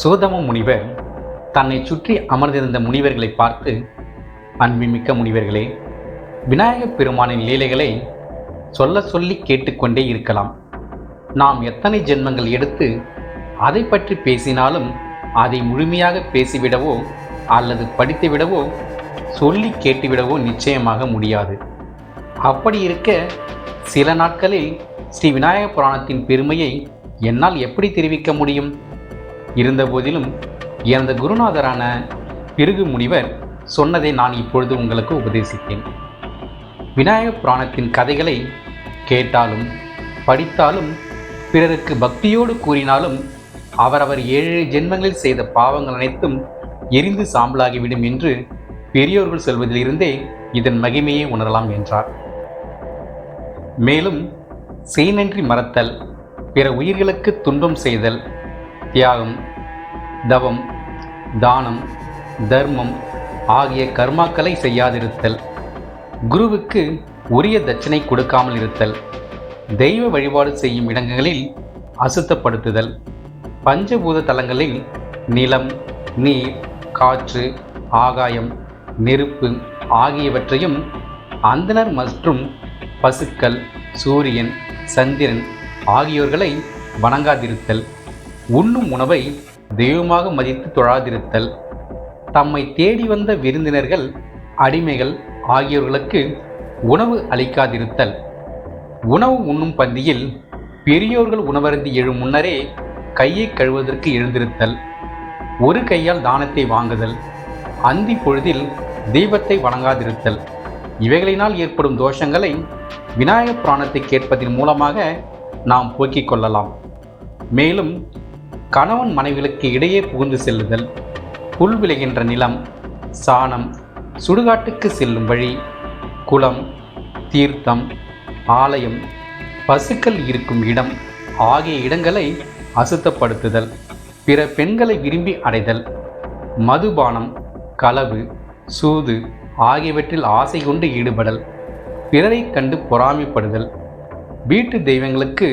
சோதம முனிவர் தன்னை சுற்றி அமர்ந்திருந்த முனிவர்களை பார்த்து அன்புமிக்க முனிவர்களே விநாயகப் பெருமானின் லீலைகளை சொல்ல சொல்லி கேட்டுக்கொண்டே இருக்கலாம். நாம் எத்தனை ஜென்மங்கள் எடுத்து அதை பற்றி பேசினாலும் அதை முழுமையாக பேசிவிடவோ அல்லது படித்துவிடவோ சொல்லி கேட்டுவிடவோ நிச்சயமாக முடியாது. அப்படி இருக்க சில நாட்களில் ஸ்ரீ விநாயக புராணத்தின் பெருமையை என்னால் எப்படி தெரிவிக்க முடியும்? இருந்தபோதிலும் எனது குருநாதரான பிருகு முனிவர் சொன்னதை நான் இப்பொழுது உங்களுக்கு உபதேசித்தேன். விநாயக புராணத்தின் கதைகளை கேட்டாலும் படித்தாலும் பிறருக்கு பக்தியோடு கூறினாலும் அவரவர் ஏழு ஜென்மங்களில் செய்த பாவங்கள் அனைத்தும் எரிந்து சாம்பலாகிவிடும் என்று பெரியோர்கள் சொல்வதிலிருந்தே இதன் மகிமையை உணரலாம் என்றார். மேலும் செய்நன்றி மறத்தல் பிற உயிர்களுக்கு துன்பம் செய்தல் தியாகம் தவம் தானம் தர்மம் ஆகிய கர்மாக்களை செய்யாதிருத்தல் குருவுக்கு உரிய தட்சணை கொடுக்காமல் இருத்தல் தெய்வ வழிபாடு செய்யும் இடங்களில் அசுத்தப்படுத்துதல் பஞ்சபூத தலங்களில் நிலம் நீர் காற்று ஆகாயம் நெருப்பு ஆகியவற்றையும் அந்தணர் மற்றும் பசுக்கள் சூரியன் சந்திரன் ஆகியோர்களை வணங்காதிருத்தல். உண்ணும் உணவை தெய்வமாக மதித்து தொழாதிருத்தல். தம்மை தேடி வந்த விருந்தினர்கள் அடிமைகள் ஆகியோர்களுக்கு உணவு அளிக்காதிருத்தல். உணவு உண்ணும் பந்தியில் பெரியோர்கள் உணவருந்தி எழும் முன்னரே கையை கழுவதற்கு எழுந்திருத்தல். ஒரு கையால் தானத்தை வாங்குதல். அந்தி பொழுதில் தீபத்தை வணங்காதிருத்தல். இவைகளினால் ஏற்படும் தோஷங்களை விநாயகப் புராணத்தை கேட்பதன் மூலமாக நாம் போக்கிக் கொள்ளலாம். மேலும் கணவன் மனைவிகளுக்கு இடையே புகுந்து செல்லுதல் புல் விளைகின்ற நிலம் சாணம் சுடுகாட்டுக்கு செல்லும் வழி குளம் தீர்த்தம் ஆலயம் பசுக்கள் இருக்கும் இடம் ஆகிய இடங்களை அசுத்தப்படுத்துதல் பிற பெண்களை விரும்பி அடைதல் மதுபானம் களவு சூது ஆகியவற்றில் ஆசை கொண்டு ஈடுபடல் பிறரைக் கண்டு பொறாமைப்படுதல் வீட்டு தெய்வங்களுக்கு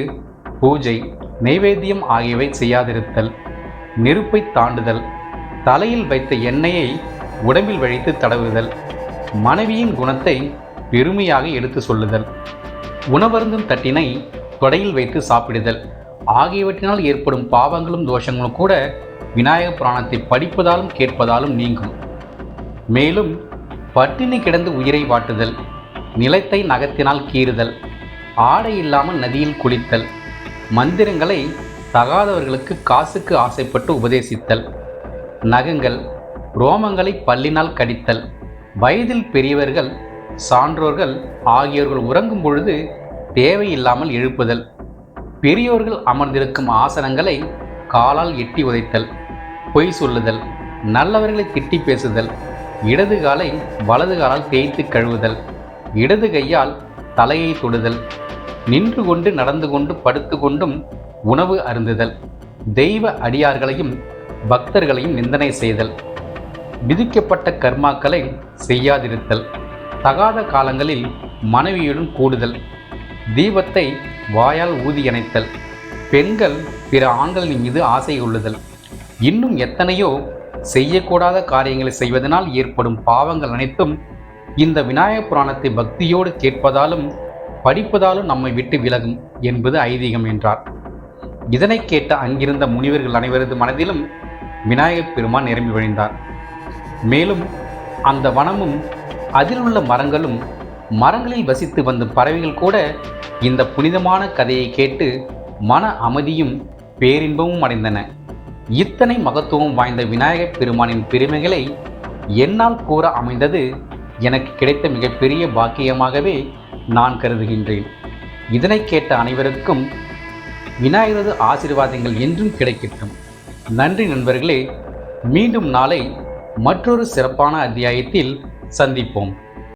பூஜை நெய்வேத்தியம் ஆகியவை செய்யாதிருத்தல் நெருப்பை தாண்டுதல் தலையில் வைத்த எண்ணெயை உடம்பில் வழித்து தடவுதல் மனைவியின் குணத்தை பெருமையாக எடுத்து சொல்லுதல் உணவருந்தும் தட்டினை தொடையில் வைத்து சாப்பிடுதல் ஆகியவற்றினால் ஏற்படும் பாவங்களும் தோஷங்களும் கூட விநாயக புராணத்தை படிப்பதாலும் கேட்பதாலும் நீங்கும். மேலும் பட்டினி கிடந்து உயிரை வாட்டுதல் நிலத்தை நகத்தினால் கீறுதல் ஆடை இல்லாமல் நதியில் குளித்தல் மந்திரங்களை தகாதவர்களுக்கு காசுக்கு ஆசைப்பட்டு உபதேசித்தல் நகங்கள் ரோமங்களை பல்லினால் கடித்தல் வயதில் பெரியவர்கள் சான்றோர்கள் ஆகியோர்கள் உறங்கும் பொழுது தேவையில்லாமல் எழுப்புதல் பெரியோர்கள் அமர்ந்திருக்கும் ஆசனங்களை காலால் எட்டி உதைத்தல் பொய் சொல்லுதல் நல்லவர்களை திட்டி பேசுதல் இடது காலை வலது காலால் தேய்த்து கழுவுதல் இடது கையால் தலையை தொடுதல் நின்று கொண்டு நடந்து கொண்டு படுத்து கொண்டும் உணவு அருந்துதல் தெய்வ அடியார்களையும் பக்தர்களையும் நிந்தனை செய்தல் விதிக்கப்பட்ட கர்மாக்களை செய்யாதிருத்தல் தகாத காலங்களில் மனைவியுடன் கூடுதல் தீபத்தை வாயால் ஊதி அணைத்தல் பெண்கள் பிற ஆண்களின் மீது ஆசை கொள்ளுதல். இன்னும் எத்தனையோ செய்யக்கூடாத காரியங்களை செய்வதனால் ஏற்படும் பாவங்கள் அனைத்தும் இந்த விநாயக புராணத்தை பக்தியோடு கேட்பதாலும் படிப்பதாலும் நம்மை விட்டு விலகும் என்பது ஐதீகம் என்றார். இதனை கேட்ட அங்கிருந்த முனிவர்கள் அனைவரது மனதிலும் விநாயகப் பெருமான் நிரம்பி வழிந்தார். மேலும் அந்த வனமும் அதில் உள்ள மரங்களும் மரங்களில் வசித்து வந்த பறவைகள் கூட இந்த புனிதமான கதையை கேட்டு மன அமைதியும் பேரின்பமும் அடைந்தன. இத்தனை மகத்துவம் வாய்ந்த விநாயகப் பெருமானின் பெருமைகளை என்னால் கூற அமைந்தது எனக்கு கிடைத்த மிகப்பெரிய பாக்கியமாகவே நான் கருதுகின்றேன். இதனை கேட்ட அனைவருக்கும் விநாயகரது ஆசீர்வாதங்கள் என்றும் கிடைக்கட்டும். நன்றி நண்பர்களே மீண்டும் நாளை மற்றொரு சிறப்பான அத்தியாயத்தில் சந்திப்போம்.